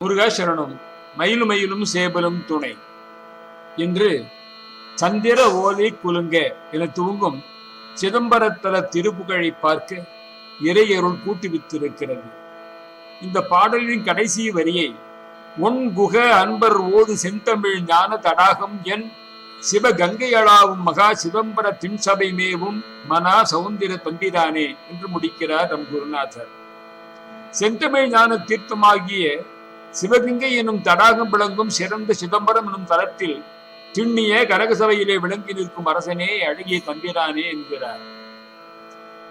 முருகா சரணம் மயிலும் மயிலும் சேபலும் துணை. என்று சந்திர ஓலை குலுங்க என துவங்கும் சிதம்பரத்தல திருப்புகழை பார்க்க இறையருள் கூட்டுவித்திருக்கிறது இந்த பாடலின் கடைசி வரியை உன் குக அன்பர் ஓது செந்தமிழ் ஞான தடாகம் என் சிவகங்கையளாவும் மகா சிதம்பர தின்சபை மேவும் மனா சௌந்தர தம்பிதானே என்று முடிக்கிறார் நம் குருநாதர். செந்தமிழ் ஞான தீர்த்தமாகிய சிவகங்கை எனும் தடாகம் விளங்கும் சிறந்த சிதம்பரம் எனும் தளத்தில் திண்ணிய கரகசபையிலே விளங்கி நிற்கும் அரசனே அழகிய தம்பிரானே என்கிறார்.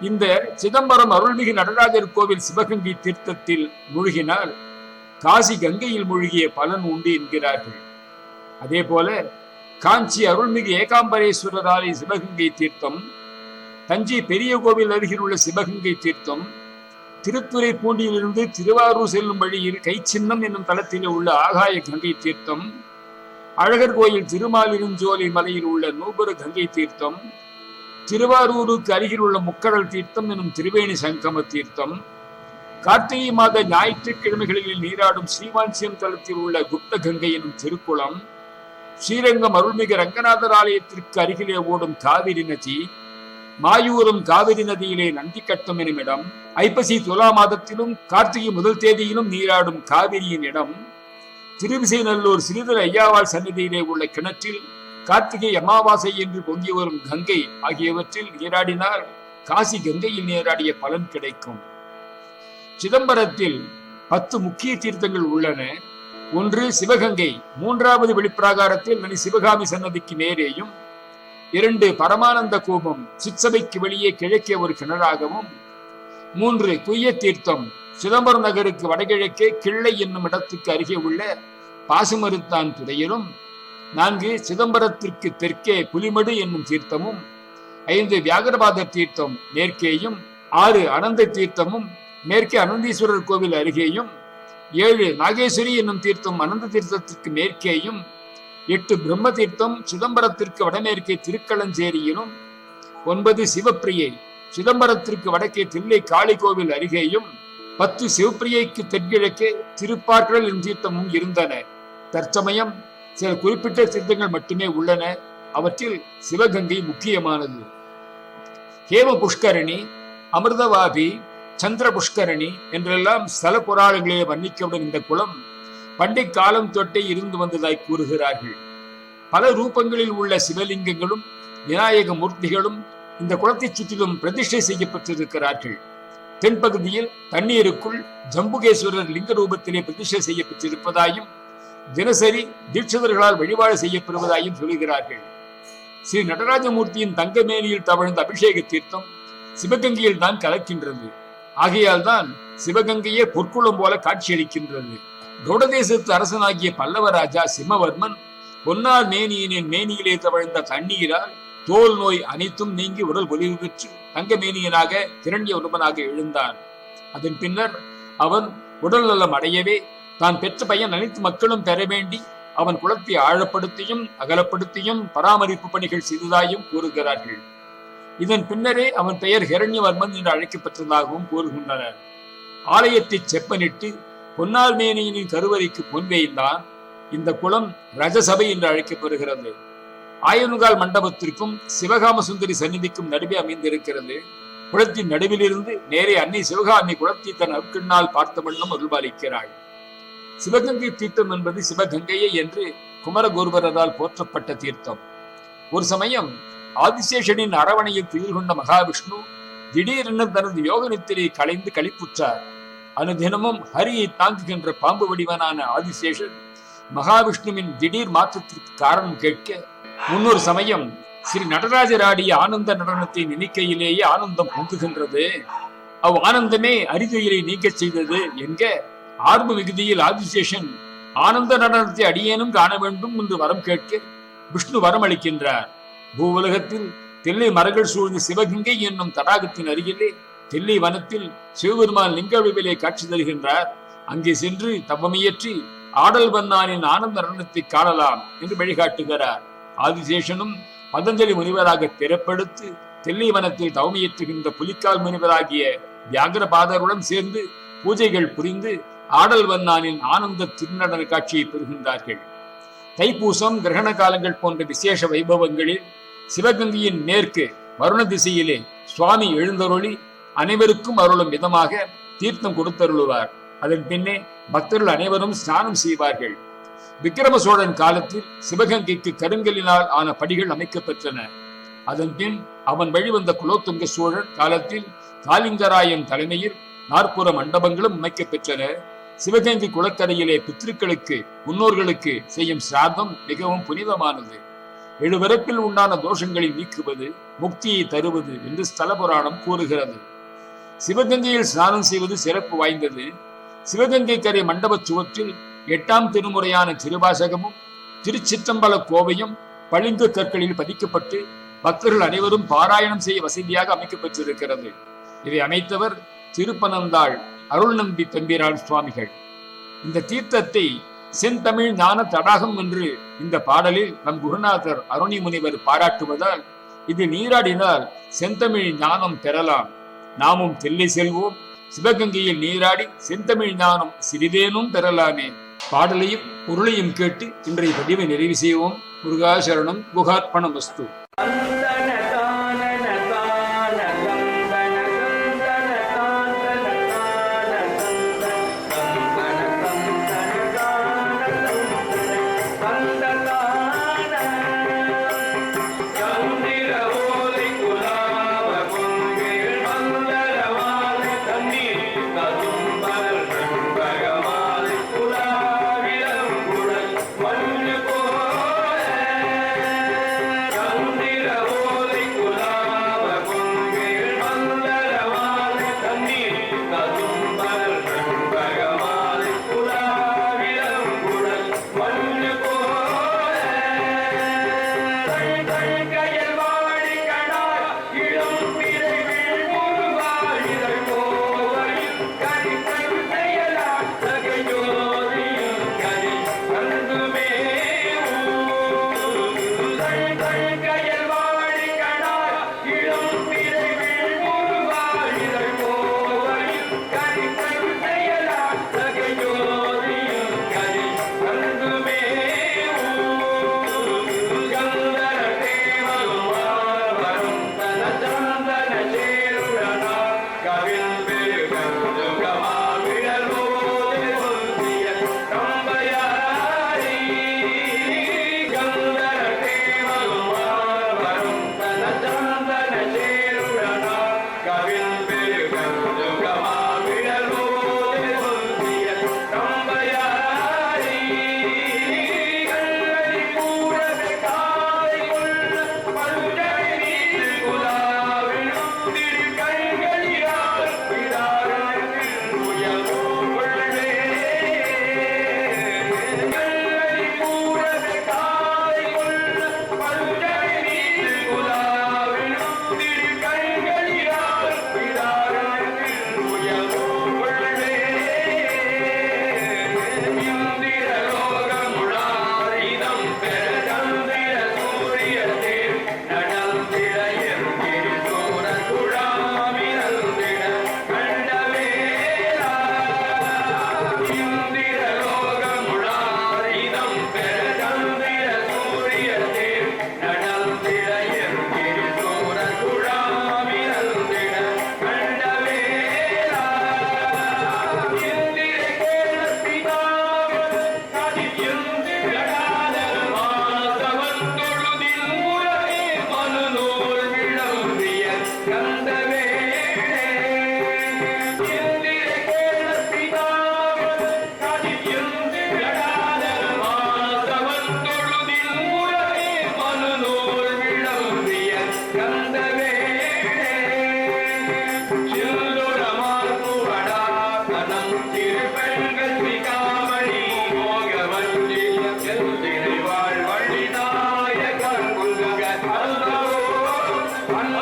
இந்த சிதம்பரம் அருள்மிகு நடராஜர் கோவில் சிவகங்கை தீர்த்தத்தில் மூழ்கினால் காசி கங்கையில் மூழ்கிய பலன் உண்டு என்கிறார்கள். அதே போல காஞ்சி அருள்மிகு ஏகாம்பரேஸ்வரர் ஆலய சிவகங்கை தீர்த்தம் தஞ்சை பெரிய கோவில் அருகில் உள்ள சிவகங்கை தீர்த்தம் திருத்துறை பூண்டியிலிருந்து திருவாரூர் செல்லும் வழியில் கைச்சின்னம் என்னும் தளத்திலே உள்ள ஆகாய கங்கை தீர்த்தம் அழகர் கோயில் திருமாலிருஞ்சோலை மலையில் உள்ள நூபுர கங்கை தீர்த்தம் திருவாரூருக்கு அருகில் உள்ள முக்கடல் தீர்த்தம் எனும் திருவேணி சங்கம தீர்த்தம் கார்த்திகை மாத ஞாயிற்றுக்கிழமைகளில் நீராடும் ஸ்ரீவாஞ்சியம் தளத்தில் உள்ள குப்த கங்கை எனும் திருக்குளம் ஸ்ரீரங்கம் அருள்மிகு ரங்கநாதர் ஆலயத்திற்கு அருகிலே ஓடும் காவிரி நதி மாயூரும் காவிரி நதியிலே நந்தி கட்டும் எனும் இடம் ஐப்பசி துலா மாதத்திலும் கார்த்திகை முதல் தேதியிலும் நீராடும் காவிரியின் இடம். திருவிசைநல்லூர் சிறிதர் ஐயாவாள் சந்நிதியிலே உள்ள கிணற்றில் கார்த்திகை அமாவாசை என்று பொங்கி வரும் கங்கை ஆகியவற்றில் நீராடினால் காசி கங்கையில் நீராடிய பலன் கிடைக்கும். சிதம்பரத்தில் பத்து முக்கிய தீர்த்தங்கள் உள்ளன. ஒன்று சிவகங்கை மூன்றாவது வெளிப்பிராகாரத்தில் நனி சிவகாமி சன்னதிக்கு நேரேயும் இரண்டு பரமானந்த கோபம் சிற்சபைக்கு வெளியே கிழக்கே ஒரு கிணறாகவும் மூன்று குய்ய தீர்த்தம் சிதம்பரம் நகருக்கு வடகிழக்கே கிள்ளை என்னும் இடத்துக்கு அருகே உள்ள பாசுமருத்தான் துறையிலும் நான்கு சிதம்பரத்திற்கு தெற்கே புலிமடு என்னும் தீர்த்தமும் ஐந்து வியாகரபாத தீர்த்தம் மேற்கேயும் ஆறு அனந்த தீர்த்தமும் மேற்கே அனந்தீஸ்வரர் கோவில் அருகேயும் ஏழு நாகேஸ்வரி என்னும் தீர்த்தம் அனந்த தீர்த்தத்திற்கு மேற்கேயும் எட்டு பிரம்ம தீர்த்தம் சிதம்பரத்திற்கு வடமேற்கே திருக்களஞ்சேரியிலும் ஒன்பது சிவப்பிரியை சிதம்பரத்திற்கு வடக்கே தில்லை காளி கோவில் அருகேயும் பத்து சிவப்பிரியைக்கு தென்கிழக்கே திருப்பாற்றல் தீர்த்தமும் இருந்தன. தற்சமயம் சில குறிப்பிட்ட தீர்த்தங்கள் மட்டுமே உள்ளன. அவற்றில் சிவகங்கை முக்கியமானது. ஹேம புஷ்கரணி அமிர்தவாபி சந்திர புஷ்கரணி என்றெல்லாம் ஸ்தல புராணங்களிலே வர்ணிக்கப்படும் இந்த குளம் பண்டை காலம் தொட்டே இருந்து வந்ததாய் கூறுகிறார்கள். பல ரூபங்களில் உள்ள சிவலிங்கங்களும் விநாயக மூர்த்திகளும் இந்த குளத்தை சுற்றிலும் பிரதிஷ்டை செய்யப்பட்டிருக்கிறார்கள். தென்பகுதியில் தண்ணீருக்குள் ஜம்புகேஸ்வரர் லிங்க ரூபத்திலே பிரதிஷ்டை செய்யப்பட்டிருப்பதாயும் தினசரி தீட்சிதர்களால் வழிபாடு செய்யப்படுவதாயும் சொல்கிறார்கள். ஸ்ரீ நடராஜமூர்த்தியின் தங்கமேனியில் தவழ்ந்த அபிஷேக தீர்த்தம் சிவகங்கையில் தான் கலக்கின்றது. ஆகையால் தான் சிவகங்கையே பொற்குளம் போல காட்சியளிக்கின்றது. கௌடதேசத்து அரசனாகிய பல்லவராஜா சிம்மவர்மன் பொன்னார் மேனியனின் மேனியிலே தவழ்ந்த தண்ணீரால் தோல் நோய் அனைத்தும் நீங்கி உடல் ஒளிவு பெற்று தங்க மேனியனாக திரண்டிய உருவனாக எழுந்தான். அதன் பின்னர் அவன் உடல் நலம் அடையவே தான் பெற்ற பையன் அனைத்து மக்களும் பெற வேண்டி அவன் குலத்தை ஆழப்படுத்தியும் அகலப்படுத்தியும் பராமரிப்பு பணிகள் செய்ததாயும் கூறுகிறார்கள். இதன் பின்னரே அவன் பெயர் ஹிரண்யவர்மன் என்று அழைக்கப்பட்டதாகவும் கூறுகின்றனர். ஆலயத்தை செப்பனிட்டு பொன்னால் மேனியின் கருவறைக்கு பொன்வேய்ந்தான் இந்த குளம் ரஜசபை என்று அழைக்கப்படுகிறது. ஆயனுகால் மண்டபத்திற்கும் சிவகாம சுந்தரி சந்நிதிக்கும் நடுவே அமைந்திருக்கிறது. குளத்தின் நடுவிலிருந்து நேரே அன்னை சிவகாமி குளத்தை தன் அருட்கண்ணால் பார்த்த வண்ணம் அருள்பாலிக்கிறாள். சிவகங்கை தீர்த்தம் என்பது சிவகங்கையே என்று குமரகோர்வரால் போற்றப்பட்ட தீர்த்தம். ஒரு சமயம் ஆதிசேஷனின் அரவணையில் துயில் கொண்ட மகாவிஷ்ணு திடீரென தனது யோக நித்திரை கலைந்து கழிப்புற்றார் அனுதினமும் ஹரியை தாங்குகின்ற பாம்பு வடிவனான ஆதிசேஷன் மகாவிஷ்ணுவின் திடீர் மாற்றத்திற்கு காரணம் கேட்க முன்னொரு சமயம் ஸ்ரீ நடராஜர் ஆடிய ஆனந்த நடனத்தை நினைக்கையிலேயே ஆனந்தம் பொங்குகின்றது. அவ் ஆனந்தமே அரிதுயிரை நீக்கச் செய்தது என்க ஆர்வ மிகுதியில் ஆதிசேஷன் ஆனந்த நடனத்தை அடியேனும் காண வேண்டும் என்று வரம் கேட்க விஷ்ணு வரம் அளிக்கின்றார் பூவுலகத்தில் தெல்லை மரங்கள் சூழ்ந்த சிவகங்கை என்னும் தடாகத்தின் அருகிலே தில்லி வனத்தில் சிவபெருமான் லிங்க வடிவிலே காட்சி தருகின்றார். அங்கே சென்று தவமியற்றி ஆடல் வந்தானின் ஆனந்த நடனத்தை காணலாம் என்று வழிகாட்டுகிறார். ஆதிசேஷனும் பதஞ்சலி முனிவராக பிறப்பெடுத்து தில்லி வனத்தில் தவமியற்றுகின்ற புலிக்கால் முனிவராகிய வியாகரபாதருடன் சேர்ந்து பூஜைகள் புரிந்து ஆடல் வந்தானின் ஆனந்த திருநடன காட்சியை பெறுகின்றார்கள். தைப்பூசம் கிரகண காலங்கள் போன்ற விசேஷ வைபவங்களில் சிவகங்கையின் மேற்கு வருண திசையிலே சுவாமி எழுந்தருளி அனைவருக்கும் அருளும் விதமாக தீர்த்தம் கொடுத்தருளுவார். அதன் பின்னே பக்தர்கள் அனைவரும் ஸ்நானம் செய்வார்கள். விக்கிரம சோழன் காலத்தில் சிவகங்கைக்கு கருங்கலினால் ஆன படிகள் அமைக்கப்பெற்றன. அதன் பின் அவன் வழிவந்த குலோத்துங்க சோழன் காலத்தில் காலிங்கராயன் தலைமையில் நாற்புற மண்டபங்களும் அமைக்கப்பெற்றன. சிவகங்கை குளக்கரையிலே பித்திருக்களுக்கு முன்னோர்களுக்கு செய்யும் சிராதம் மிகவும் புனிதமானது. எழுவரப்பில் உண்டான தோஷங்களை நீக்குவது முக்தியை தருவது என்று ஸ்தல புராணம் கூறுகிறது. சிவகங்கையில் ஸ்நானம் செய்வது சிறப்பு வாய்ந்தது. சிவகங்கை கரை மண்டபச் சுவற்றில் எட்டாம் திருமுறையான திருவாசகமும் திருச்சிற்றம்பல கோவையும் பளிங்கு கற்களில் பதிக்கப்பட்டு பக்தர்கள் அனைவரும் பாராயணம் செய்ய வசதியாக அமைக்கப்பட்டிருக்கிறது. இதை அமைத்தவர் திருப்பனந்தாள் அருள் நம்பி தம்பிரான் சுவாமிகள். இந்த தீர்த்தத்தை செந்தமிழ் ஞான தடாகம் என்று இந்த பாடலில் நம் குருநாதர் அருணி முனிவர் பாராட்டுவதால் இது நீராடினால் செந்தமிழ் ஞானம் பெறலாம். நாமும் தெல்லை செல்வோம். சிவகங்கையில் நீராடி செந்தமிழ் ஞானம் சிறிதேனும் பெறலாமே. பாடலையும் பொருளையும் கேட்டு இன்றைய பதிவை நிறைவு செய்வோம். முருகாசரணம் குகார்ப்பணம் வஸ்து.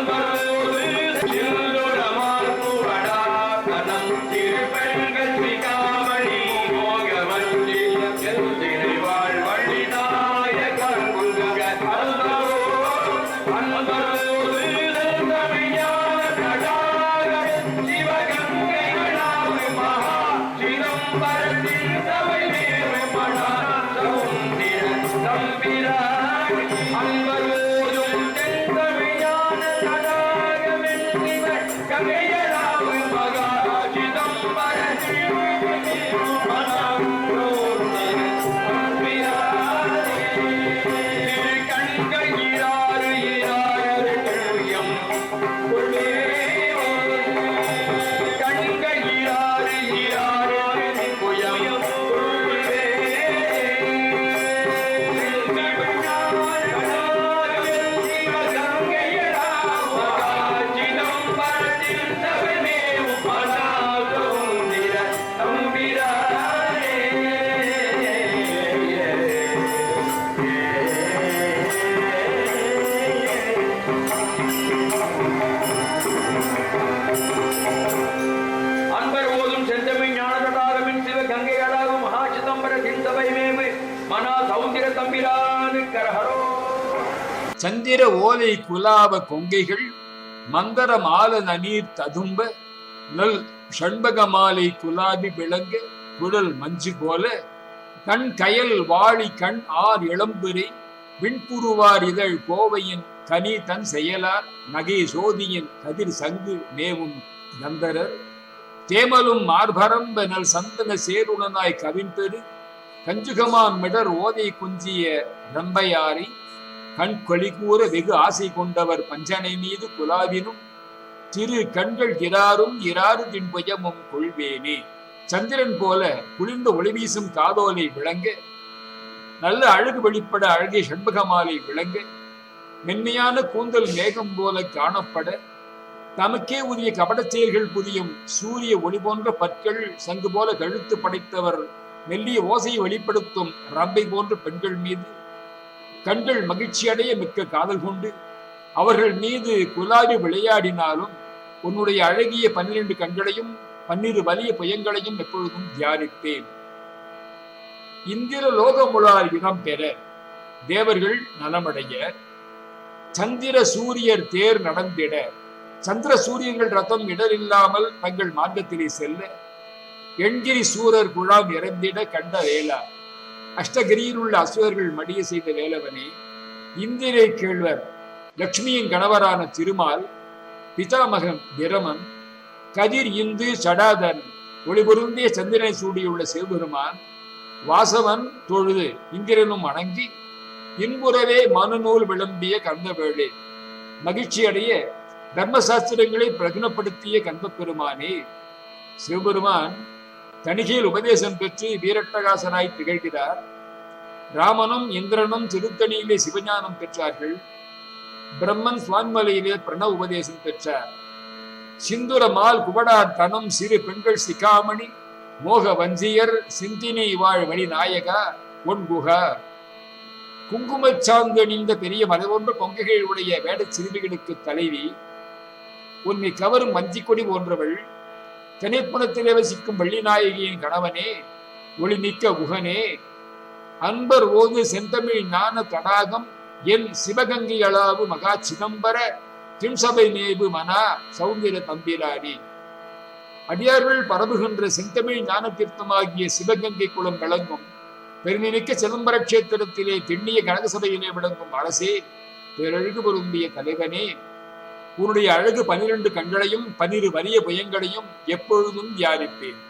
আমার சந்திர ஓலை குலாவ கொங்கைகள் மந்தர மால நனீர் ததும்ப நல் ஷண்பக மாலை குலாபி விளங்க குழல் மஞ்சு போல கண் கயல் வாழி கண் ஆர் இளம்புரை விண்புருவார் இதழ் கோவையின் கனி தன் செயலார் நகை சோதியின் கதிர் சங்கு மேவும் கந்தரர் தேமலும் மார்பரம்ப நல் சந்தன சேருடனாய் கவின்பெரு கஞ்சுகமான் மிடர் ஓதை குஞ்சிய ரம்பையாரி கண் கொளிகூற வெகு ஆசை கொண்டவர் பஞ்சனை மீது குலாவினும் திரு கண்கள் இராரும் இராறு தின்பயமும் கொள்வேனே. சந்திரன் போல குளிர்ந்த ஒளி வீசும் காதோலை விளங்க நல்ல அழகு வெளிப்பட அழகிய செண்பகமாலை விளங்க மென்மையான கூந்தல் மேகம் போல காணப்பட தமக்கே உரிய கபடச் செயல்கள் புரியும் சூரிய ஒளி போன்ற பற்கள் சங்கு போல கழுத்து படைத்தவர் மெல்லிய ஓசையை வெளிப்படுத்தும் ரம்பை போன்ற பெண்கள் மீது கண்கள் மகிழ்ச்சியடைய மிக்க காதல் கொண்டு அவர்கள் மீது குலாவி விளையாடினாலும் உன்னுடைய அழகிய பன்னிரண்டு கண்களையும் பன்னிரு வலிய புயங்களையும் எப்பொழுதும் தியானித்தேன் இந்திர லோகமுழார் இடம் பெற தேவர்கள் நலமடைய. சந்திர சூரியர் தேர் நடந்திட. சந்திர சூரியர்கள் ரத்தம் இடரில்லாமல் தங்கள் மார்க்கத்திலே செல்ல. எண்கிரி சூரர் குழாம் இறந்திட கண்ட வேளா. அஷ்டகிரியில் உள்ள அசுரர்கள் மடிய செய்த வேலவனே இந்திரை கேழ்வர் லக்ஷ்மியின் கணவரான திருமால் பிதாமகன் பிரமன் கதிர் இந்து சடாதன் ஒளிபொருந்திய சந்திரனை சூடியுள்ள சிவபெருமான் வாசவன் தொழுது இந்திரனும் வணங்கி இன்புறவே மனுநூல் விளம்பிய கந்தவேளே மகிழ்ச்சியடைய தர்மசாஸ்திரங்களை பிரகனப்படுத்திய கந்த பெருமானே சிவபெருமான் தணிகையில் உபதேசம் பெற்று வீரட்டகாசனாய் திகழ்கிறார். ராமனும் இந்திரனும் திருத்தணியிலே சிவஞானம் பெற்றார்கள். பிரம்மன் சுவான்மலையிலே பிரணவ உபதேசம் பெற்றார். சிந்துரமால் குபடார் தனம் சிறு பெண்கள் சிகாமணி மோக வஞ்சியர் சிந்தினை வாழ் வழி நாயகா ஒன் குங்குமச் சாந்து அணிந்த பெரிய மலைவொன்று பொங்கைகள் உடைய வேடச் சிறுமிகளுக்கு தலைவி உன்னை கவரும் வஞ்சிக்கொடி போன்றவள் திணைப்புணத்திலே வசிக்கும் வள்ளிநாயகியின் கணவனே ஒளி மிக்க குகனே அன்பர் ஓது செந்தமிழ் ஞான தடாகம் என் சிவகங்கை அளாவு மகா சிதம்பர திம்சபை நேபு மனா சௌந்தர தம்பிராரி அடியார்கள் பரவுகின்ற செந்தமிழ் ஞான தீர்த்தமாகிய சிவகங்கை குளம் விளங்கும். பெருமிமிக்க சிதம்பர கஷேத்திரத்திலே திண்ணிய கனகசபையிலே விளங்கும் அரசே பேரழகு பொருந்திய தலைவனே. உன்னுடைய அழகு பனிரெண்டு கண்களையும் பனிரு வலிய புயங்களையும் எப்பொழுதும் தியானிப்பேன்